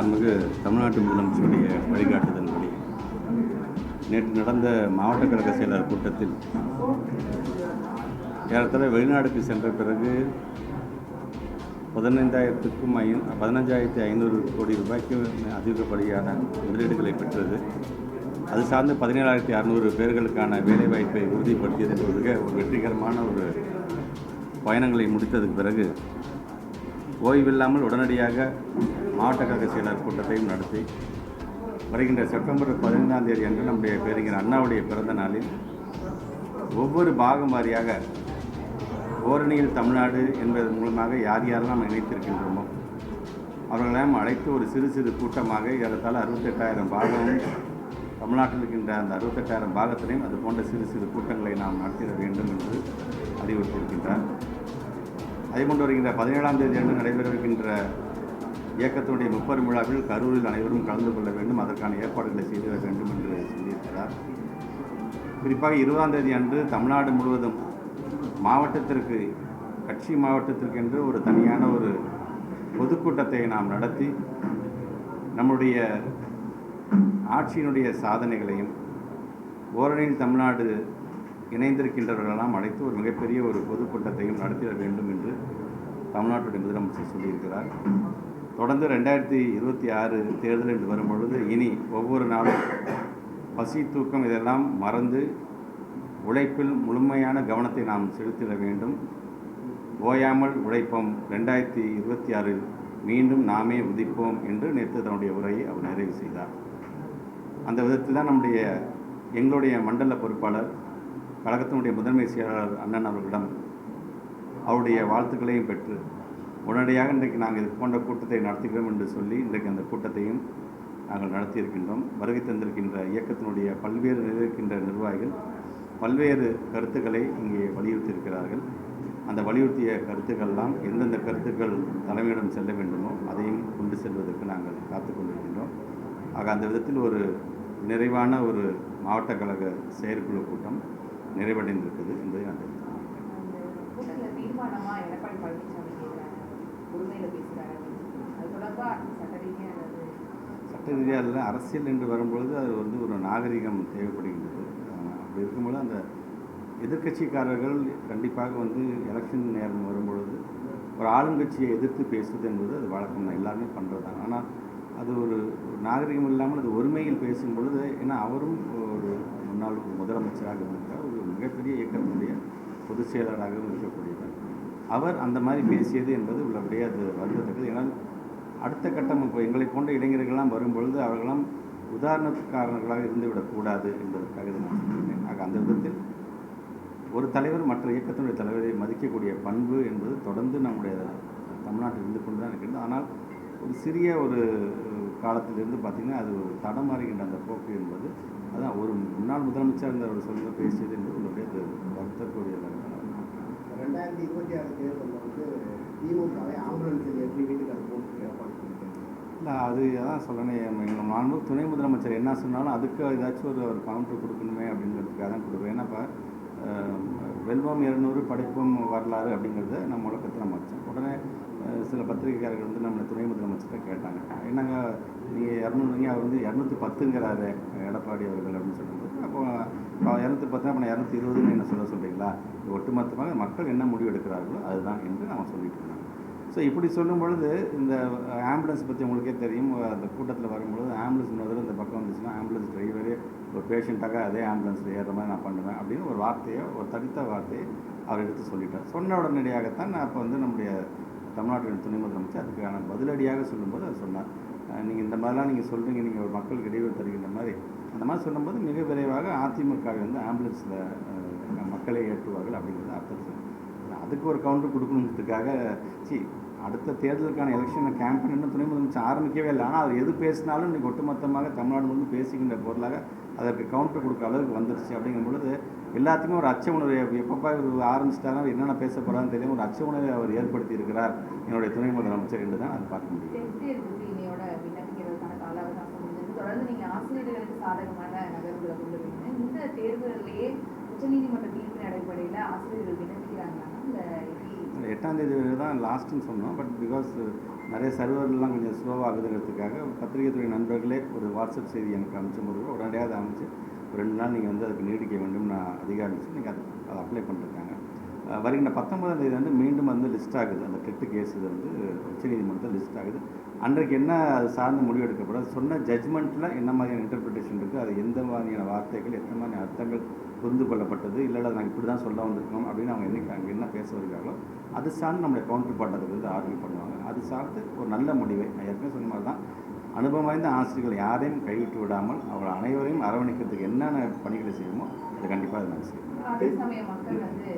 மாண்புமிகு தமிழ்நாட்டு முதலமைச்சருடைய வழிகாட்டுதல்படி நேற்று நடந்த மாவட்ட கழக செயலர் கூட்டத்தில் ஏறத்தாழ வெளிநாடுக்கு சென்ற பிறகு பதினைந்தாயிரத்துக்கும் ஐ பதினஞ்சாயிரத்தி ஐநூறு கோடி ரூபாய்க்கு அதிகப்படியான முதலீடுகளை பெற்றது. அது சார்ந்து பதினேழாயிரத்தி அறநூறு பேர்களுக்கான வேலைவாய்ப்பை உறுதிப்படுத்தியது என்பதுக்கு ஒரு வெற்றிகரமான ஒரு பயணங்களை முடித்ததுக்கு பிறகு ஓய்வில்லாமல் உடனடியாக மாவட்ட கழக செயலர் கூட்டத்தையும் நடத்தி வருகின்ற செப்டம்பர் பதினைந்தாம் தேதி அன்று நம்முடைய பேருங்கிற அண்ணாவுடைய பிறந்த நாளில் ஒவ்வொரு பாகம் வாரியாக ஓரணியில் தமிழ்நாடு என்பதன் மூலமாக யார் யாரெல்லாம் இணைத்திருக்கின்றோமோ அவர்களெல்லாம் அழைத்து ஒரு சிறு சிறு கூட்டமாக ஏறத்தால் அறுபத்தெட்டாயிரம் பாகமும் தமிழ்நாட்டில் இருக்கின்ற அந்த அறுபத்தெட்டாயிரம் பாகத்திலையும் அது போன்ற சிறு சிறு கூட்டங்களை நாம் நடத்திட வேண்டும் என்று அறிவுறுத்தியிருக்கின்றார். அதே கொண்டு வருகின்ற பதினேழாம் தேதி அன்று நடைபெறவிருக்கின்ற இயக்கத்தினுடைய முப்பெரும் விழாவில் கரூரில் அனைவரும் கலந்து கொள்ள வேண்டும். அதற்கான ஏற்பாடுகளை செய்திட வேண்டும் என்று சொல்லியிருக்கிறார். குறிப்பாக இருபதாம் தேதி அன்று தமிழ்நாடு முழுவதும் மாவட்டத்திற்கு கட்சி மாவட்டத்திற்கு என்று ஒரு தனியான ஒரு பொதுக்கூட்டத்தை நாம் நடத்தி நம்முடைய ஆட்சியினுடைய சாதனைகளையும் ஓரணியில் தமிழ்நாடு இணைந்திருக்கின்றவர்களெல்லாம் அழைத்து ஒரு மிகப்பெரிய ஒரு பொதுக்கூட்டத்தையும் நடத்திட வேண்டும் என்று தமிழ்நாட்டுடைய முதலமைச்சர் சொல்லியிருக்கிறார். தொடர்ந்து ரெண்டாயிரத்தி இருபத்தி ஆறு தேர்தல் என்று வரும் பொழுது இனி ஒவ்வொரு நாளும் பசி தூக்கம் இதெல்லாம் மறந்து உழைப்பில் முழுமையான கவனத்தை நாம் செலுத்திட வேண்டும். ஓயாமல் உழைப்போம். ரெண்டாயிரத்தி இருபத்தி ஆறில் மீண்டும் நாமே உதிப்போம் என்று நேற்று தன்னுடைய உரையை அவர் நிறைவு செய்தார். அந்த விதத்தில் தான் நம்முடைய எங்களுடைய மண்டல பொறுப்பாளர் கழகத்தினுடைய முதன்மை செயலாளர் அண்ணன் அவர்களிடம் அவருடைய வாழ்த்துக்களையும் பெற்று உடனடியாக இன்றைக்கு நாங்கள் இது போன்ற கூட்டத்தை நடத்துகிறோம் என்று சொல்லி இன்றைக்கு அந்த கூட்டத்தையும் நாங்கள் நடத்தியிருக்கின்றோம். வருகை தந்திருக்கின்ற இயக்கத்தினுடைய பல்வேறு நிலையிருக்கின்ற நிர்வாகிகள் பல்வேறு கருத்துக்களை இங்கே வலியுறுத்தியிருக்கிறார்கள். அந்த வலியுறுத்திய கருத்துக்கள்லாம் எந்தெந்த கருத்துக்கள் தலைமையிடம் செல்ல வேண்டுமோ அதையும் கொண்டு செல்வதற்கு நாங்கள் காத்து கொண்டிருக்கின்றோம். ஆக அந்த விதத்தில் ஒரு நிறைவான ஒரு மாவட்ட கழக செயற்குழு கூட்டம் நிறைவடைந்திருக்குது என்பதை நான் சட்ட ரீதியாக இல்லை அரசியல் என்று வரும்பொழுது அது வந்து ஒரு நாகரிகம் தேவைப்படுகின்றது. அப்படி இருக்கும்போது அந்த எதிர்க்கட்சிக்காரர்கள் கண்டிப்பாக வந்து எலெக்ஷன் நேரம் வரும்பொழுது ஒரு ஆளுங்கட்சியை எதிர்த்து பேசுவது என்பது அது வழக்கம் தான். எல்லாருமே பண்ணுறது தான். ஆனால் அது ஒரு ஒரு நாகரிகம் இல்லாமல் அது ஒருமையில் பேசும் பொழுது ஏன்னா அவரும் ஒரு முன்னாள் முதலமைச்சராக இருந்திருக்கார் ஒரு மிகப்பெரிய இயக்கத்தினுடைய பொதுச் செயலராகவும் இருக்கக்கூடியவர். அவர் அந்த மாதிரி பேசியது என்பது உள்ளபடியே அது வருந்தத்தக்கது ஏன்னால் அடுத்த கட்டம் இப்போ எங்களை போன்ற இளைஞர்கள்லாம் வரும்பொழுது அவர்களும் உதாரணத்துக்காரர்களாக இருந்துவிடக்கூடாது என்பதற்காக இதை நான் சொல்கிறேன் ஆக அந்த விதத்தில் ஒரு தலைவர் மற்ற இயக்கத்தினுடைய தலைவரை மதிக்கக்கூடிய பண்பு என்பது தொடர்ந்து நம்முடைய தமிழ்நாட்டில் இருந்து கொண்டு தான் இருக்கின்றது. ஆனால் ஒரு சிறிய ஒரு காலத்திலிருந்து பார்த்திங்கன்னா அது ஒரு தடமாறுகின்ற அந்த போக்கு என்பது அதான் ஒரு முன்னாள் முதலமைச்சர் இருந்தவர் சொல்ல பேசியது என்பது உங்களுடைய வருத்தக்கூடிய ரெண்டாயிரத்தி இருபத்தி ஆறு தேர்தலில் வந்து திமுகவை ஆம்புலன்ஸில் ஏற்றி வீட்டுக்கு அனுப்புவோம் ஏற்பாடு இல்லை அது அதான் சொல்லணும். எங்கள் மாண்பு துணை முதலமைச்சர் என்ன சொன்னாலும் அதுக்கு ஏதாச்சும் ஒரு ஒரு கவுண்டர் கொடுக்கணுமே அப்படிங்கிறதுக்காக தான் கொடுக்குறேன் ஏன்னா இப்போ வெல்வம் இருநூறு படைப்பும் வரலாறு அப்படிங்கிறத நம்ம முழக்கத்தில் நம்ம வச்சோம் உடனே சில பத்திரிகைக்காரர்கள் வந்து நம்மளை துணை முதலமைச்சர்கிட்ட கேட்டாங்க. என்னங்க நீங்கள் இரநூறுங்க அவர் வந்து இரநூத்தி பத்துங்கிறாரு எடப்பாடி அவர்கள் அப்படின்னு சொல்லும்போது அப்போ இரநூத்தி பத்து அப்போ இரநூத்தி இருபதுன்னு என்ன சொல்ல சொல்கிறீங்களா ஒட்டுமொத்தமாக மக்கள் என்ன முடிவு எடுக்கிறார்களோ அதுதான் என்று நம்ம சொல்லிட்டு இருந்தாங்க. ஸோ இப்படி சொல்லும் பொழுது இந்த ஆம்புலன்ஸ் பற்றி உங்களுக்கே தெரியும். அந்த கூட்டத்தில் வரும்பொழுது ஆம்புலன்ஸ் முதல்ல இந்த பக்கம் வந்துச்சுன்னா ஆம்புலன்ஸ் டிரைவரே ஒரு பேஷண்ட்டாக அதே ஆம்புலன்ஸில் ஏறுற மாதிரி நான் பண்ணுவேன் அப்படின்னு ஒரு வார்த்தையை ஒரு தனித்த வார்த்தையை அவர் எடுத்து சொல்லிட்டார். சொன்ன உடனடியாகத்தான் நான் அப்போ வந்து நம்முடைய தமிழ்நாட்டின் துணை முதலமைச்சர் அதுக்கான பதிலடியாக சொல்லும்போது அவர் சொன்னார். நீங்கள் இந்த மாதிரிலாம் நீங்கள் சொல்கிறீங்க நீங்கள் ஒரு மக்களுக்கு இடையூறு தருகின்ற மாதிரி. அந்த மாதிரி சொல்லும்போது மிக விரைவாக அதிமுக வந்து ஆம்புலன்ஸில் மக்களை ஏற்றுவார்கள் அப்படிங்கிறது அர்த்தம் அதுக்கு ஒரு கவுண்டர் கொடுக்கணுங்கிறதுக்காக சி அடுத்த தேர்தலுக்கான எலெக்ஷன் கேம்பெயின் இன்னும் துணை முதலமைச்சர் ஆரம்பிக்கவே இல்லை. ஆனால் அவர் எது பேசினாலும் இன்றைக்கி ஒட்டுமொத்தமாக தமிழ்நாடு வந்து பேசுகின்ற பொருளாக அதற்கு கவுண்டர் கொடுக்குற அளவுக்கு வந்துருச்சு. அப்படிங்கும் பொழுது எல்லாத்துக்குமே ஒரு அச்ச உணர்வு. எப்பப்பா ஆரம்பிச்சிட்டாரோ என்னென்ன பேச போகிறான்னு தெரியும் ஒரு அச்ச உணர்வை அவர் ஏற்படுத்தி இருக்கிறார் என்னுடைய துணை முதலமைச்சர் என்று தான் அது பார்க்க முடியும். தொடர்ந்து நீங்க ஆசிரியர்களுக்கு சாதகமான நகர்வுகளை கொண்டு வரீங்க. இந்த தேர்வுகளிலேயே உச்சநீதிமன்ற தீர்ப்பின் அடிப்படையில் ஆசிரியர்கள் விண்ணப்பிக்கிறாங்களா? இல்லை எப்படி? எட்டாம் தேதி வரை தான் லாஸ்ட்டுன்னு சொன்னோம். பட் பிகாஸ் நிறைய சர்வர்லாம் கொஞ்சம் ஸ்லோவாகுதுங்கிறதுக்காக பத்திரிகை துறை நண்பர்களே ஒரு வாட்ஸ்அப் செய்தி எனக்கு அனுப்பிச்ச போது உடனடியாக அதை ரெண்டு நாள் நீங்கள் வந்து அதுக்கு நீடிக்க வேண்டும் நான் அதிகாரிச்சு நீங்கள் அது அதை அப்ளை பண்ணிருக்காங்க. வருகின்ற பத்தொன்பதாம் தேதி வந்து மீண்டும் வந்து லிஸ்ட் ஆகுது. அந்த டெட்டு கேஸ் இது வந்து உச்சநீதிமன்றத்தில் லிஸ்ட் ஆகுது. அன்றைக்கு என்ன அது சார்ந்து முடிவு எடுக்கப்படாது சொன்ன ஜட்ஜ்மெண்ட்டில் என்ன மாதிரியான இன்டர்பிரிட்டேஷன் இருக்குது அது எந்த மாதிரியான வார்த்தைகள் எத்தனை மாதிரியான அர்த்தங்கள் புரிந்து கொள்ளப்பட்டது? இல்லை நாங்கள் இப்படி தான் சொல்ல வந்திருக்கோம் அப்படின்னு அவங்க என்னைக்கு அங்கே என்ன பேச வருகிறாங்களோ அது சார்ந்து நம்மளுடைய கவுண்டர் பண்ணுறதுக்கு வந்து ஆர்கியூ பண்ணுவாங்க. அது சார்ந்து ஒரு நல்ல முடிவை நான் ஏற்கனவே சொன்ன மாதிரி தான் அனுபவம் வாய்ந்த ஆசிரியர்கள் யாரையும் கைவிட்டு விடாமல் அவர்கள் அனைவரையும் அரவணைக்கிறதுக்கு என்னென்ன பணிகளை செய்யுமோ அது கண்டிப்பாக நாங்கள் செய்வோம் அதே சமயம் மக்கள் வந்து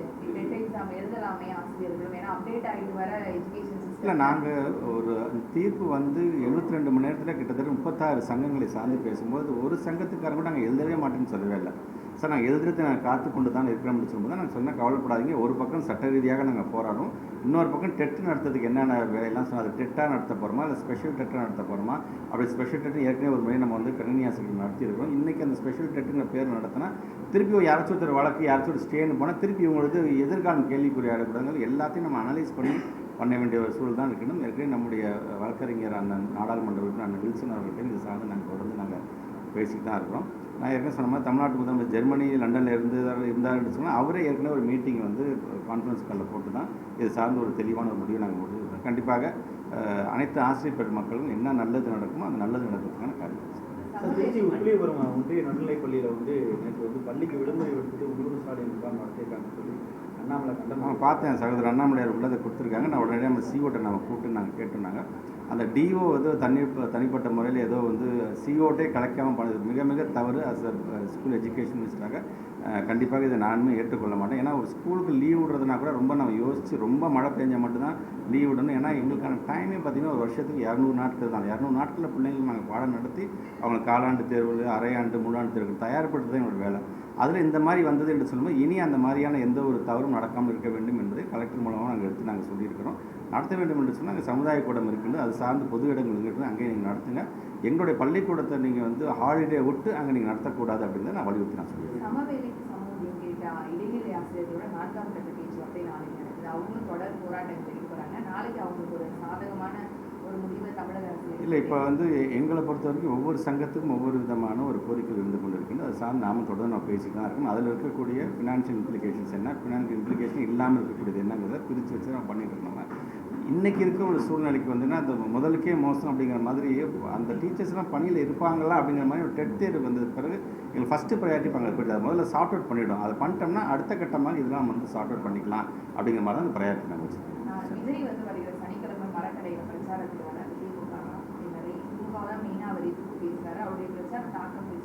இல்லை நாங்கள் ஒரு தீர்ப்பு வந்து எழுபத்தி ரெண்டு மணி நேரத்தில் கிட்டத்தட்ட முப்பத்தாறு சங்கங்களை சார்ந்து பேசும்போது ஒரு சங்கத்துக்காரங்க கூட நாங்கள் எழுதவே மாட்டேன்னு சொல்லவே இல்லை. சார் நாங்கள் எதிர்த்து நாங்கள் காத்து கொண்டு தான் இருக்கிறோம்னு சொல்லும்போது நாங்கள் சொன்னால் கவலைப்படாதீங்க. ஒரு பக்கம் சட்ட ரீதியாக நாங்கள் போராடும் இன்னொரு பக்கம் டெட் நடத்துறதுக்கு என்னென்ன வேலையெல்லாம் சொன்னால் அது டெட்டாக நடத்த போகிறோமா இல்லை ஸ்பெஷல் டெட்டாக நடத்த போகிறோமா அப்படி ஸ்பெஷல் டெட்டு ஏற்கனவே ஒரு முறை நம்ம வந்து கணினி ஆசிரியர் நடத்தியிருக்கிறோம். இன்றைக்கி அந்த ஸ்பெஷல் டெட்டுங்கிற பேர் நடத்தினா திருப்பி யாராச்சும் ஒருத்தர் வழக்கு யாராச்சும் ஒரு ஸ்டேன்னு போனால் திருப்பி இவங்களுக்கு எதிர்காலம் கேள்விக்குரிய ஆடக்கூடாது எல்லாத்தையும் நம்ம அனலைஸ் பண்ணி பண்ண வேண்டிய ஒரு சூழல் தான் இருக்கணும். ஏற்கனவே நம்முடைய வழக்கறிஞர் அண்ணன் நாடாளுமன்ற உறுப்பினர் அண்ணன் வில்சன் அவர்கிட்ட இது சார்ந்து நாங்கள் தொடர்ந்து நாங்கள் பேசிட்டு தான் இருக்கிறோம். நான் ஏற்கனவே சொன்ன மாதிரி தமிழ்நாட்டு முதலமைச்சர் ஜெர்மனி லண்டனில் இருந்து இருந்தாருன்னு சொன்னால் அவரே ஏற்கனவே ஒரு மீட்டிங் வந்து கான்ஃபரன்ஸ் காலில் போட்டு தான் இது சார்ந்து ஒரு தெளிவான ஒரு முடிவை நாங்கள் முடிவு கண்டிப்பாக அனைத்து ஆசிரியர் பெருமக்களும் என்ன நல்லது நடக்குமோ அந்த நல்லது நடக்கிறதுக்கான காரியம். சார், திருச்சி உப்பிலிபுரம் ஒன்றிய நடுநிலைப் பள்ளியில் வந்து நேற்று வந்து பள்ளிக்கு விடுமுறை விடுத்துட்டு உள்ளூர் ஸ்டாலின் முகாம் நடத்தியிருக்காங்கன்னு சொல்லி அண்ணாமலை நான் கண்டனம் பார்த்தேன். சகோதரர் அண்ணாமலையார் உள்ளதை கொடுத்துருக்காங்க. நான் உடனே நம்ம சிஓட்டை நம்ம கூப்பிட்டு நாங்கள் கேட்டிருந்தாங்க அந்த டிஓ வந்து தனி தனிப்பட்ட முறையில் ஏதோ வந்து சிஓட்டே கலைக்காமல் பண்ணது. மிக மிக தவறு அஸ் அ ஸ்கூல் எஜுகேஷன் மினிஸ்டராக கண்டிப்பாக இதை நானுமே ஏற்றுக்கொள்ள மாட்டேன். ஏன்னா ஒரு ஸ்கூலுக்கு லீவ் விடுறதுனா கூட ரொம்ப நம்ம யோசித்து ரொம்ப மழை பெஞ்சால் மட்டும்தான் லீவ் விடணும். ஏன்னா எங்களுக்கான டைமே பார்த்திங்கன்னா ஒரு வருஷத்துக்கு இரநூறு நாட்கள் தான். இரநூறு நாட்களில் பிள்ளைங்களுக்கு நாங்கள் பாடம் நடத்தி அவங்களுக்கு காலாண்டு தேர்வு அரையாண்டு மூணாண்டு தேர்வு தயார்படுத்துறது எங்களோட வேலை. அதில் இந்த மாதிரி வந்தது என்று சொல்லும்போது இனி அந்த மாதிரியான எந்த ஒரு தவறும் நடக்காமல் இருக்க வேண்டும் என்பதை கலெக்டர் மூலமாக நாங்கள் எடுத்து நாங்கள் சொல்லியிருக்கிறோம். நடத்த வேண்டும் என்று சொன்னால் அங்கே சமுதாய கூடம் இருக்குது அது சார்ந்து பொது இடங்கள் இருக்குது அங்கே நீங்கள் நடத்துங்க. எங்களுடைய பள்ளிக்கூடத்தை நீங்கள் வந்து ஹாலிடே விட்டு அங்கே நீங்கள் நடத்தக்கூடாது அப்படின்னு நான் வலியுறுத்தி நான் சொல்லியிருக்கேன். அவங்களும் தொடர் போராட்டங்கள் நாளைக்கு அவங்களுக்கு ஒரு சாதகமான ஒரு முடிவை தமிழக அரசு இல்லை இப்போ வந்து எங்களை பொறுத்த வரைக்கும் ஒவ்வொரு சங்கத்துக்கும் ஒவ்வொரு விதமான ஒரு கோரிக்கை இருந்து கொண்டு இருக்கின்றது அது சார்ந்து நாம தொடர்ந்து நம்ம பேசிட்டு தான் இருக்கோம். அதில் இருக்கக்கூடிய ஃபினான்ஷியல் இம்ப்ளிகேஷன்ஸ் என்ன? ஃபினான்ஷியல் இம்ப்ளிகேஷன் இல்லாமல் இருக்கக்கூடியது என்னங்கிறத பிரித்து வச்சு நம்ம பண்ணிட்டு இருக்கோம் நம்ம இன்றைக்கி இருக்க ஒரு சூழ்நிலைக்கு வந்துன்னா அந்த முதலுக்கே மோசம் அப்படிங்கிற மாதிரி அந்த டீச்சர்ஸ்லாம் பணியில் இருப்பாங்களா அப்படிங்கிற மாதிரி ஒரு டெட் தேர்வு வந்தது பிறகு எங்களுக்கு ஃபஸ்ட்டு ப்ரையாரிட்டி போயிட்டு அதை முதல்ல சார்ட் அவுட் பண்ணிவிடும் அதை பண்ணிட்டோம்னா அடுத்த கட்டமாக இதெல்லாம் வந்து சார்ட் அவுட் பண்ணிக்கலாம் அப்படிங்கிற மாதிரி தான் அந்த ப்ரையாரிட்டி வச்சுருக்கோம்.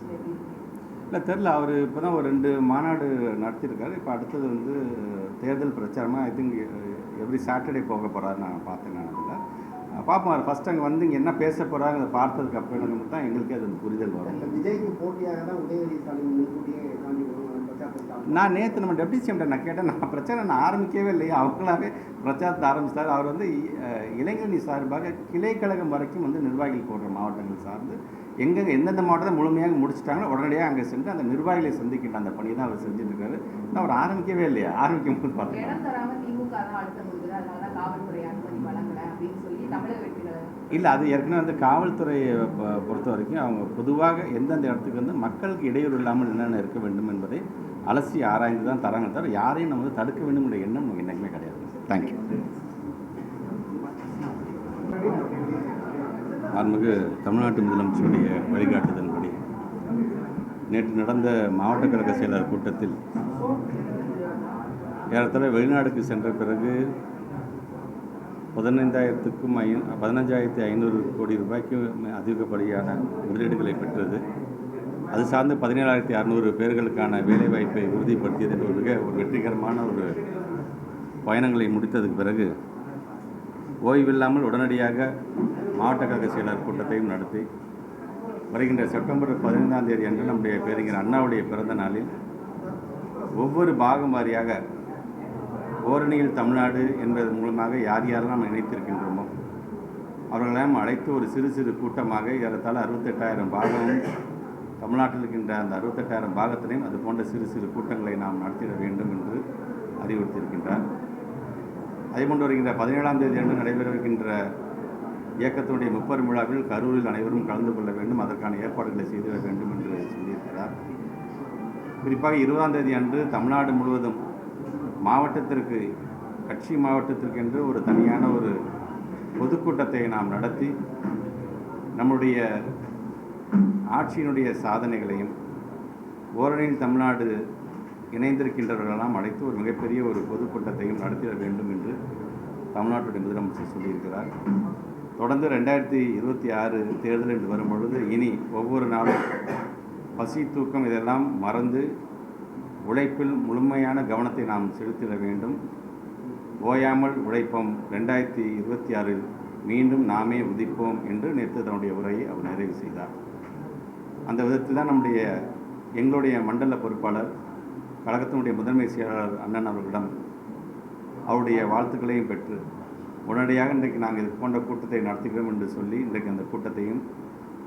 இருக்கு? இல்லை தெரில அவர் இப்போ தான் ஒரு ரெண்டு மாநாடு நடத்தியிருக்காரு. இப்போ அடுத்தது வந்து தேர்தல் பிரச்சாரமாக ஐ திங்க் எவ்ரி சாட்டர்டே போக போகிறாரு நான் பார்த்தேன் நான் அதில். பார்ப்போம் ஃபஸ்ட் அங்கே வந்து இங்கே என்ன பேச போகிறாங்க அதை பார்த்ததுக்கு அப்புறம் தான் எங்களுக்கே அது புரிதல் வரும். விஜய்க்கு போட்டியாக தான் உதயநிதி ஸ்டாலின் முன்கூட்டியே நான் நேற்று நம்ம டெப்டி சிஎம்கிட்ட நான் கேட்டேன் நான் பிரச்சாரம் நான் ஆரம்பிக்கவே இல்லையே அவங்களாவே பிரச்சாரத்தை ஆரம்பிச்சிட்டார் அவர் வந்து இளைஞரணி சார்பாக கிளைக்கழகம் வரைக்கும் வந்து நிர்வாகிகள் போடுற மாவட்டங்கள் சார்ந்து எங்கெங்க எந்தெந்த மாவட்டத்தை முழுமையாக முடிச்சிட்டாங்களோ உடனடியாக அங்கே சென்று அந்த நிர்வாகிகளை சந்திக்கின்ற அந்த பணியை தான் அவர் செஞ்சுட்டு இருக்காரு நான் அவர் ஆரம்பிக்கவே இல்லையா ஆரம்பிக்கும் போது பார்த்தேன் இல்லை அது ஏற்கனவே வந்து காவல்துறையை பொறுத்த வரைக்கும் அவங்க பொதுவாக எந்தெந்த இடத்துக்கு வந்து மக்களுக்கு இடையூறு இல்லாமல் என்னென்ன இருக்க வேண்டும் என்பதை அலசி ஆராய்ந்து தான் தராங்க தவிர யாரையும் நம்ம வந்து தடுக்க வேண்டும் என்ற எண்ணம் நமக்கு என்றைக்குமே கிடையாது தேங்க்யூ அருள்மிகு தமிழ்நாட்டு முதலமைச்சருடைய வழிகாட்டுதலின்படி நேற்று நடந்த மாவட்ட கழக செயலர் கூட்டத்தில் ஏறத்தாழ வெளிநாடுக்கு சென்ற பிறகு பதினைந்தாயிரத்துக்கும் ஐ பதினஞ்சாயிரத்தி ஐநூறு கோடி ரூபாய்க்கு அதிகப்படியான முதலீடுகளை பெற்றது. அது சார்ந்து பதினேழாயிரத்தி அறநூறு பேர்களுக்கான வேலைவாய்ப்பை உறுதிப்படுத்தியது என்ற ஒரு மிக ஒரு வெற்றிகரமான ஒரு பயணங்களை முடித்ததுக்கு பிறகு ஓய்வில்லாமல் உடனடியாக மாவட்ட கழக செயலர் கூட்டத்தையும் நடத்தி வருகின்ற செப்டம்பர் பதினைந்தாம் தேதி அன்று நம்முடைய பேரிஞர் அண்ணாவுடைய பிறந்த நாளில் ஒவ்வொரு பாகம் வாரியாக ஓரணியில் தமிழ்நாடு என்பதன் மூலமாக யார் யாரெல்லாம் நாம் இணைத்திருக்கின்றோமோ அவர்களெல்லாம் அழைத்து ஒரு சிறு சிறு கூட்டமாக ஏறத்தாழ அறுபத்தெட்டாயிரம் பாகமும் தமிழ்நாட்டில் இருக்கின்ற அந்த அறுபத்தெட்டாயிரம் பாகத்திலையும் அது போன்ற சிறு சிறு கூட்டங்களை நாம் நடத்திட வேண்டும் என்று அறிவுறுத்தியிருக்கின்றார். அதேபோன்று வருகின்ற பதினேழாம் தேதி அன்று நடைபெறவிருக்கின்ற இயக்கத்தினுடைய முப்பெரும் விழாவில் கரூரில் அனைவரும் கலந்து கொள்ள வேண்டும். அதற்கான ஏற்பாடுகளை செய்திட வேண்டும் என்று சொல்லியிருக்கிறார். குறிப்பாக இருபதாம் தேதி அன்று தமிழ்நாடு முழுவதும் மாவட்டத்திற்கு கட்சி மாவட்டத்திற்கு என்று ஒரு தனியான ஒரு பொதுக்கூட்டத்தை நாம் நடத்தி நம்முடைய ஆட்சியினுடைய சாதனைகளையும் ஓரணியில் தமிழ்நாடு இணைந்திருக்கின்றவர்களெல்லாம் அழைத்து ஒரு மிகப்பெரிய ஒரு பொதுக்கூட்டத்தையும் நடத்திட வேண்டும் என்று தமிழ்நாட்டுடைய முதலமைச்சர் சொல்லியிருக்கிறார். தொடர்ந்து ரெண்டாயிரத்தி இருபத்தி ஆறு தேர்தல் என்று வரும் பொழுது இனி ஒவ்வொரு நாளும் பசி தூக்கம் இதெல்லாம் மறந்து உழைப்பில் முழுமையான கவனத்தை நாம் செலுத்திட வேண்டும். ஓயாமல் உழைப்போம். ரெண்டாயிரத்தி இருபத்தி ஆறில் மீண்டும் நாமே உதிப்போம் என்று நேற்று தன்னுடைய உரையை அவர் நிறைவு செய்தார். அந்த விதத்தில் தான் நம்முடைய எங்களுடைய மண்டல பொறுப்பாளர் கழகத்தினுடைய முதன்மை செயலாளர் அண்ணன் அவர்களிடம் அவருடைய வாழ்த்துக்களையும் பெற்று உடனடியாக இன்றைக்கு நாங்கள் இது போன்ற கூட்டத்தை நடத்துகிறோம் என்று சொல்லி இன்றைக்கு அந்த கூட்டத்தையும்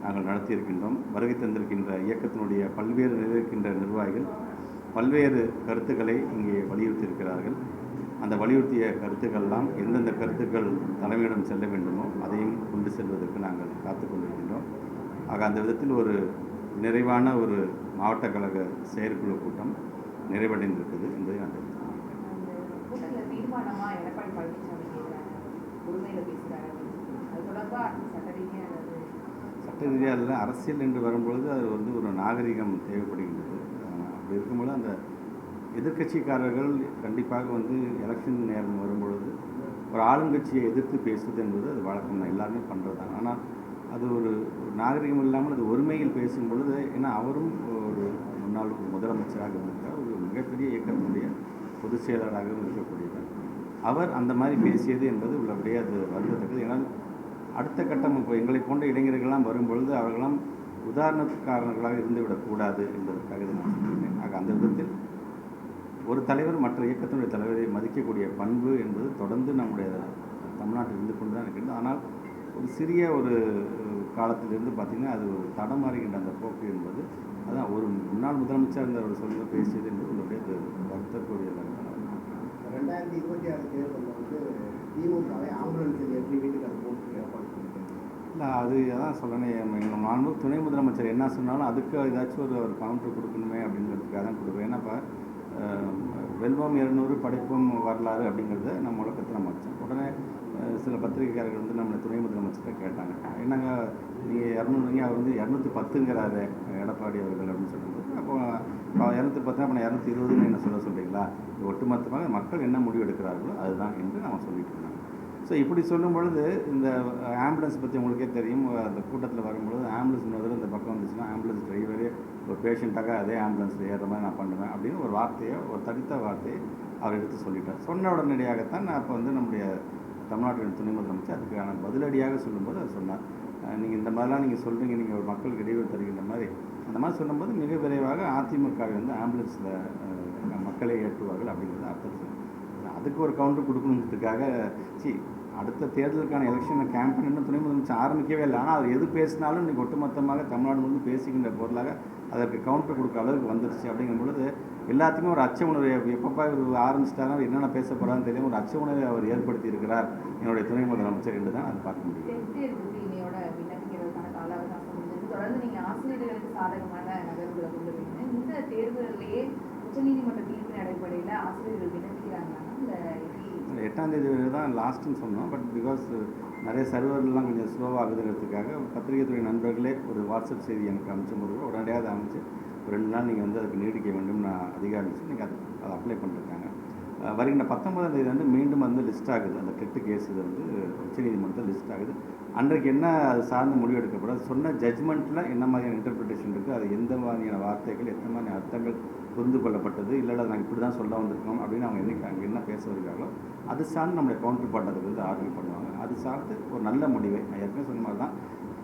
நாங்கள் நடத்தியிருக்கின்றோம். வருகை தந்திருக்கின்ற இயக்கத்தினுடைய பல்வேறு நிர்வகிக்கின்ற நிர்வாகிகள் பல்வேறு கருத்துக்களை இங்கே வலியுறுத்தியிருக்கிறார்கள். அந்த வலியுறுத்திய கருத்துக்கள்லாம் எந்தெந்த கருத்துக்கள் தலைமையிடம் செல்ல வேண்டுமோ அதையும் கொண்டு செல்வதற்கு நாங்கள் காத்து கொண்டிருக்கின்றோம். ஆக அந்த விதத்தில் ஒரு நிறைவான ஒரு மாவட்ட கழக செயற்குழு கூட்டம் நிறைவடைந்திருக்குது என்பதை நான் சட்ட ரீதியாக அதில் அரசியல் என்று வரும்பொழுது அது வந்து ஒரு நாகரிகம் தேவைப்படுகின்றது. அப்படி இருக்கும்போது அந்த எதிர்க்கட்சிக்காரர்கள் கண்டிப்பாக வந்து எலெக்ஷன் நேரம் வரும்பொழுது ஒரு ஆளுங்கட்சியை எதிர்த்து பேசுவது என்பது அது வழக்கம் தான். எல்லாருமே பண்ணுறது தான். ஆனால் அது ஒரு ஒரு நாகரிகம் இல்லாமல் அது ஒருமையில் பேசும் பொழுது ஏன்னா அவரும் ஒரு முன்னாள் முதலமைச்சராக இருந்திருக்கார். ஒரு மிகப்பெரிய இயக்கத்தினுடைய பொதுச் செயலாளராகவும் இருக்கக்கூடியவர். அவர் அந்த மாதிரி பேசியது என்பது உள்ளபடியே அது வருவதற்கு ஏன்னால் அடுத்த கட்டம் இப்போ எங்களை போன்ற இளைஞர்கள்லாம் வரும்பொழுது அவர்களாம் உதாரணக்காரர்களாக இருந்துவிடக்கூடாது என்பதற்காக இதை நான் சொல்கிறேன் ஆக அந்த விதத்தில் ஒரு தலைவர் மற்ற இயக்கத்தினுடைய தலைவரை மதிக்கக்கூடிய பண்பு என்பது தொடர்ந்து நம்முடைய தமிழ்நாட்டில் இருந்து கொண்டு தான் இருக்கின்றது. ஆனால் ஒரு சிறிய ஒரு காலத்திலிருந்து பார்த்திங்கன்னா அது ஒரு தடமாறுகின்ற அந்த போக்கு என்பது அதான் ஒரு முன்னாள் முதலமைச்சர் இருந்தவர் சொல்ல பேசியது என்பது உங்களுடைய அது வருத்தக்கூடியதாக ரெண்டாயிரத்தி இருபத்தி ஆறு தேர்தலில் வந்து திமுகவை ஆம்புலன்ஸில் எப்படி வீட்டுக்கு அது போட்டு ஏற்பாடு பண்ணியிருக்காங்க இல்லை அது அதான் சொல்லணும். எங்கள் மாண்பு துணை முதலமைச்சர் என்ன சொன்னாலும் அதுக்கு ஏதாச்சும் ஒரு ஒரு கவுண்டர் கொடுக்கணுமே அப்படிங்கிறதுக்காக தான் கொடுப்பேன் ஏன்னா இப்போ வெல்வம் இருநூறு படைப்பும் வரலாறு அப்படிங்கிறத நம்ம உலகத்தில் நம்ம வச்சோம். உடனே சில பத்திரிகைக்காரர்கள் வந்து நம்மளை துணை முதலமைச்சர்கிட்ட கேட்டாங்க. என்னங்க நீங்கள் இரநூறுங்க அவர் வந்து இரநூத்தி பத்துங்கிறாரு எடப்பாடி அவர்கள் அப்படின்னு சொல்லும்போது அப்போ இரநூத்தி பத்து அப்போ இரநூத்தி இருபதுன்னு என்ன சொல்ல சொல்கிறீங்களா ஒட்டுமொத்தமாக மக்கள் என்ன முடிவு எடுக்கிறார்களோ அதுதான் என்று நம்ம சொல்லிட்டு இருந்தாங்க ஸோ இப்படி சொல்லும் பொழுது இந்த ஆம்புலன்ஸ் பற்றி உங்களுக்கே தெரியும். அந்த கூட்டத்தில் வரும்பொழுது ஆம்புலன்ஸ் முதல்ல இந்த பக்கம் வந்துச்சுன்னா ஆம்புலன்ஸ் டிரைவரே ஒரு பேஷண்ட்டாக அதே ஆம்புலன்ஸில் ஏறுற மாதிரி நான் பண்ணுவேன் அப்படின்னு ஒரு வார்த்தையை ஒரு தடித்த வார்த்தையை அவர் எடுத்து சொல்லிட்டார். சொன்ன உடனடியாகத்தான் நான் அப்போ வந்து நம்முடைய தமிழ்நாட்டின் துணை முதலமைச்சர் அதுக்கான பதிலடியாக சொல்லும்போது அவர் சொன்னார். நீங்கள் இந்த மாதிரிலாம் நீங்கள் சொல்கிறீங்க நீங்கள் ஒரு மக்களுக்கு இடையூறு தருகின்ற மாதிரி. அந்த மாதிரி சொல்லும்போது மிக விரைவாக அதிமுக வந்து ஆம்புலன்ஸில் மக்களை ஏற்றுவார்கள் அப்படிங்கிறது அர்த்தம் அதுக்கு ஒரு கவுண்டர் கொடுக்கணுங்கிறதுக்காக சி அடுத்த தேர்தலுக்கான எலெக்ஷன் கேம்பெயின் இன்னும் துணை முதலமைச்சர் ஆரம்பிக்கவே இல்லை. ஆனால் அவர் எது பேசினாலும் இன்றைக்கி ஒட்டுமொத்தமாக தமிழ்நாடு வந்து பேசுகின்ற பொருளாக அதற்கு கவுண்டர் கொடுக்க அளவுக்கு வந்துருச்சு. அப்படிங்கும் பொழுது எல்லாத்துக்குமே ஒரு அச்ச உணர்வு எப்பப்பா இவர் ஆரம்பிச்சிட்டாரோ என்னென்ன பேச போகிறான்னு தெரியும் ஒரு அச்ச உணர்வை அவர் ஏற்படுத்தி இருக்கிறார் என்னுடைய துணை முதலமைச்சர் என்று தான் அது பார்க்க முடியும். தொடர்ந்து நீங்கள் ஆசிரியர்களுக்கு சாதகமான நகர்வுகளை கொண்டு வரீங்க இந்த தேர்தலிலேயே உச்சநீதிமன்ற தீர்ப்பின் அடிப்படையில் ஆசிரியர்கள் விண்ணப்பிக்கிறாங்களா இல்லை எட்டாந்தேதி எட்டாம் தேதி வரை தான் லாஸ்ட்டுன்னு சொன்னோம். பட் பிகாஸ் நிறைய சர்வர்லாம் கொஞ்சம் ஸ்லோவாகுதுங்கிறதுக்காக பத்திரிகை துறை நண்பர்களே ஒரு வாட்ஸ்அப் செய்தி எனக்கு அனுப்பிச்சும்போது உடனடியாக அதை அனுப்பிச்சு ஒரு ரெண்டு நாள் நீங்கள் வந்து அதுக்கு நீடிக்க வேண்டும் நான் அதிகாரிச்சு நீங்கள் அதை அதை அப்ளை பண்ணிருக்காங்க. வருகின்ற பத்தொன்பதாம் தேதி வந்து மீண்டும் வந்து லிஸ்ட் ஆகுது. அந்த டெட்டு கேஸ் இது வந்து உச்சநீதிமன்றத்தில் லிஸ்ட் ஆகுது. அன்றைக்கு என்ன அது சார்ந்த முடிவு எடுக்கப்படாது சொன்ன ஜட்ஜ்மெண்ட்டில் என்ன மாதிரியான இன்டர்பிரிட்டேஷன் இருக்குது அது எந்த மாதிரியான வார்த்தைகள் எத்தனை மாதிரியான அர்த்தங்கள் புரிந்து கொள்ளப்பட்டது இல்லை நாங்கள் இப்படி தான் சொல்ல வந்திருக்கோம் அப்படின்னு அவங்க என்னைக்கு அங்கே என்ன பேச வருகிறாங்களோ அது சார்ந்து நம்முடைய கவுண்டர் பார்ட் அதுக்கு வந்து ஆர்கியூ பண்ணுவாங்க. அது சார்ந்து ஒரு நல்ல முடிவை நான் ஏற்கனவே சொன்ன மாதிரி தான்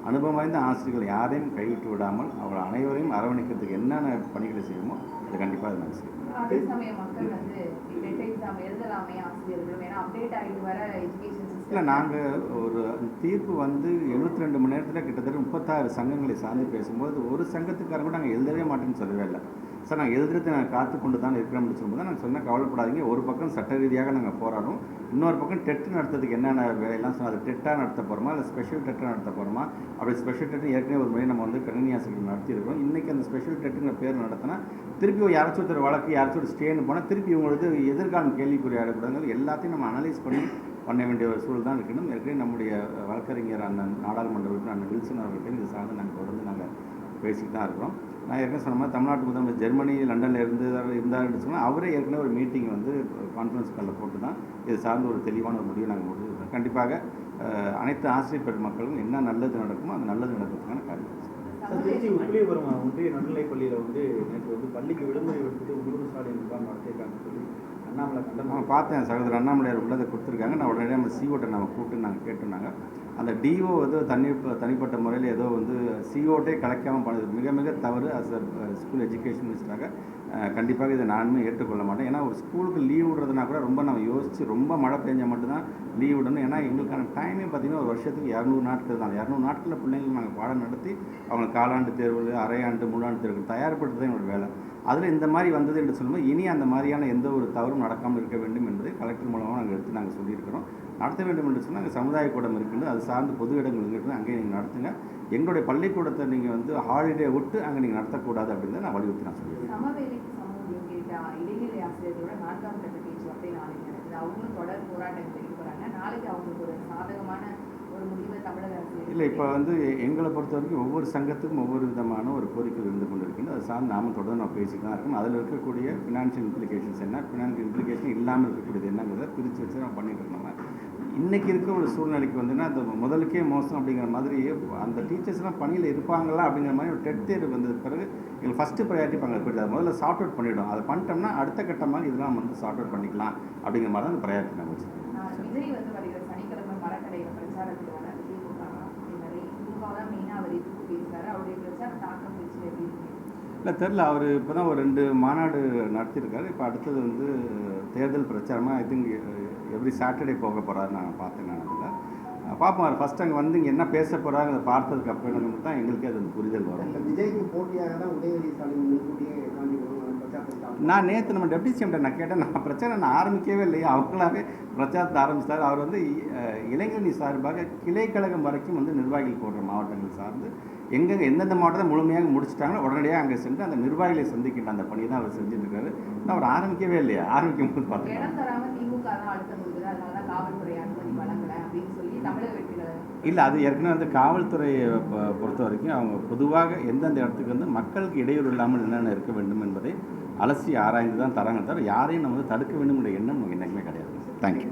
அனுபவம் வாய்ந்த ஆசிரியர்கள் யாரையும் கைவிட்டு விடாமல் அவர்கள் அனைவரையும் அரவணைக்கிறதுக்கு என்னென்ன பணிகளை செய்யணுமோ அதை கண்டிப்பாக அதை நாங்கள் செய்வோம் அதே சமயம் மக்கள் வந்து டெட் எக்ஸாம் எழுதலாமே ஆசிரியர்களும் ஏன்னா அப்டேட் ஆகிட்டு வர எஜுகேஷன் இல்லை நாங்கள் ஒரு தீர்ப்பு வந்து எழுபத்தி ரெண்டு மணி நேரத்தில் கிட்டத்தட்ட முப்பத்தாறு சங்கங்களை சார்ந்து பேசும்போது ஒரு சங்கத்துக்காரங்க கூட நாங்கள் எழுதவே மாட்டேன்னு சொல்லவே இல்லை. சார் நாங்கள் எதிர்த்து நாங்கள் காத்து கொண்டு தான் இருக்கிறோம்னு சொல்லும்போது நாங்கள் சொன்னால் கவலைப்படாதீங்க. ஒரு பக்கம் சட்ட ரீதியாக நாங்கள் போராடும் இன்னொரு பக்கம் டெட் நடத்துறதுக்கு என்னென்ன வேலையெல்லாம் சொன்னால் அது டெட்டாக நடத்த போகிறோமா இல்லை ஸ்பெஷல் டெட்டாக நடத்த போகிறோமா அப்படி ஸ்பெஷல் டெட்டு ஏற்கனவே ஒரு முறை நம்ம வந்து கணினியாசிரியர் நடத்தியிருக்கோம் இன்றைக்கி அந்த ஸ்பெஷல் டெட்டுங்கிற பேர் நடத்தினா திருப்பி யாராச்சும் ஒருத்தர் வழக்கு யாராச்சும் ஒரு ஸ்டேன்னு போனால் திருப்பி இவங்களுக்கு எதிர்காலம் கேள்விக்குறி எல்லாத்தையும் நம்ம அனலைஸ் பண்ணி பண்ண வேண்டிய ஒரு சூழல் தான் இருக்கணும். ஏற்கனவே நம்முடைய வழக்கறிஞர் அண்ணன் நாடாளுமன்ற உறுப்பினர் அண்ணன் வில்சன் அவர்கிட்ட இது சார்ந்து நாங்கள் தொடர்ந்து நாங்கள் பேசிட்டு தான் இருக்கிறோம். நான் ஏற்கனவே சொன்ன மாதிரி தமிழ்நாட்டு முதலமைச்சர் ஜெர்மனி லண்டனில் இருந்து இருந்தாருன்னு சொன்னால் அவரே ஏற்கனவே ஒரு மீட்டிங் வந்து கான்ஃபரன்ஸ் காலில் போட்டு தான் இது சார்ந்து ஒரு தெளிவான ஒரு முடிவை நாங்கள் முடிவு கண்டிப்பாக அனைத்து ஆசிரியர் பெருமக்களும் என்ன நல்லது நடக்குமோ அந்த நல்லது நடக்கிறதுக்கான காரியம். உப்பிலிபுரம் ஒன்றிய நடுநிலைப் பள்ளியில் வந்து நேற்று வந்து பள்ளிக்கு விடுமுறை எடுத்துட்டு உள்ளூர் சாலை முகாம் நடத்தியிருக்காங்கன்னு சொல்லி அண்ணாமலை கண்டனம் நான் பார்த்தேன் சகோதரர் அண்ணாமலையார் உள்ளதை கொடுத்துருக்காங்க. நான் உடனே நம்ம சிஓட்டை நம்ம கூப்பிட்டு நாங்கள் கேட்டோம்னாங்க அந்த டிஓ வந்து தனி தனிப்பட்ட முறையில் ஏதோ வந்து சிஓட்டே கலைக்காமல் பண்ணது மிக மிக தவறு அஸ் அ ஸ்கூல் எஜுகேஷன் மினிஸ்டராக கண்டிப்பாக இதை நானுமே ஏற்றுக்கொள்ள மாட்டேன். ஏன்னா ஒரு ஸ்கூலுக்கு லீவ் விடுறதுனா கூட ரொம்ப நம்ம யோசித்து ரொம்ப மழை பெஞ்சால் மட்டும்தான் லீவ் விடணும். ஏன்னா எங்களுக்கான டைமே பார்த்திங்கன்னா ஒரு வருஷத்துக்கு இரநூறு நாட்கள் தான். இரநூறு நாட்களில் பிள்ளைங்களுக்கு நாங்கள் பாடம் நடத்தி அவங்க காலாண்டு தேர்வு அரையாண்டு மூணாண்டு தேர்வு தயார்படுத்துறது எங்களோட வேலை. அதில் இந்த மாதிரி வந்தது என்று சொல்லும்போது இனி அந்த மாதிரியான எந்த ஒரு தவறும் நடக்காமல் இருக்க வேண்டும் என்பதை கலெக்டர் மூலமாக நாங்கள் எடுத்து நாங்கள் சொல்லியிருக்கிறோம். நடத்த வேண்டும் என்று சொன்னால் அங்கே சமுதாய கூடம் இருக்கின்றது. அது சார்ந்து பொது இடங்கள் இருக்கிறது அங்கே நீங்கள் நடத்துங்க எங்களுடைய பள்ளிக்கூடத்தை நீங்கள் வந்து ஹாலிடே விட்டு அங்கே நீங்கள் நடத்தக்கூடாது அப்படின்னு நான் வலியுறுத்தி நான் அரசு இல்லை இப்போ வந்து எங்களை பொறுத்த வரைக்கும் ஒவ்வொரு சங்கத்துக்கும் ஒவ்வொரு விதமான ஒரு கோரிக்கை இருந்து கொண்டு இருக்கின்றது அது சார்ந்து நாம தொடர்ந்து நம்ம பேசிட்டு தான் இருக்கோம். அதில் இருக்கக்கூடிய ஃபினான்ஷியல் இம்ப்ளிகேஷன்ஸ் என்ன? ஃபினான்ஷியல் இம்ப்ளிகேஷன் இல்லாமல் இருக்கக்கூடியது என்னங்கிறத பிரித்து வச்சு நம்ம பண்ணிட்டு இருக்கோம். நம்ம இன்றைக்கி இருக்கிற ஒரு சூழ்நிலைக்கு வந்துன்னா அந்த முதலுக்கே மோசம் அப்படிங்கிற மாதிரி அந்த டீச்சர்ஸ்லாம் பணியில் இருப்பாங்களா அப்படிங்கிற மாதிரி ஒரு டெட் தேர்வு வந்தது பிறகு எங்களுக்கு ஃபஸ்ட்டு ப்ரையாரிட்டி பாங்க போயிட்டு முதல்ல சார்ட் அவுட் பண்ணிவிடும் அதை பண்ணிட்டோம்னா அடுத்த கட்டமாக இதெல்லாம் வந்து சார்ட் அவுட் பண்ணிக்கலாம் அப்படிங்கிற மாதிரி தான் அந்த ப்ரையாரிட்டி நம்ம இல்லை தெரில அவர் இப்போ தான் ஒரு ரெண்டு மாநாடு நடத்தியிருக்காரு. இப்போ அடுத்தது வந்து தேர்தல் பிரச்சாரமாக ஐ திங்க் எவ்ரி சாட்டர்டே போக போகிறாரு நான் பார்த்தேன் நான் அதில். பார்ப்போம் ஃபஸ்ட் அங்கே வந்து இங்கே என்ன பேச போகிறாங்க அதை பார்த்ததுக்கு அப்புறம் தான் எங்களுக்கே அது புரிதல் வரும். விஜய்க்கு போட்டியாக தான் உதயநிதி ஸ்டாலின் முன்கூட்டியே நான் நேற்று நம்ம டெப்டி சிஎம்கிட்ட நான் கேட்டேன் நான் பிரச்சனை நான் ஆரம்பிக்கவே இல்லையா. அவங்களாவே பிரச்சாரத்தை ஆரம்பிச்சிட்டார் அவர் வந்து இளைஞரணி சார்பாக கிளைக்கழகம் வரைக்கும் வந்து நிர்வாகிகள் போடுற மாவட்டங்கள் சார்ந்து எங்கெங்க எந்தெந்த மாவட்டத்தை முழுமையாக முடிச்சிட்டாங்களோ உடனடியாக அங்கே சென்று அந்த நிர்வாகிகளை சந்திக்கின்ற அந்த பணியை தான் அவர் செஞ்சுட்டு இருக்காரு நான் அவர் ஆரம்பிக்கவே இல்லையா. ஆரம்பிக்கும் போது பார்த்தேன் இல்லை அது ஏற்கனவே வந்து காவல்துறையை பொறுத்த வரைக்கும் அவங்க பொதுவாக எந்தெந்த இடத்துக்கு வந்து மக்களுக்கு இடையூறு இல்லாமல் என்னென்ன இருக்க வேண்டும் என்பதை அலசி ஆராய்ந்து தான் தராங்க தவிர யாரையும் நம்ம வந்து தடுக்க வேண்டும் என்ற எண்ணம் நமக்கு என்றைக்குமே கிடையாது. தேங்க்யூ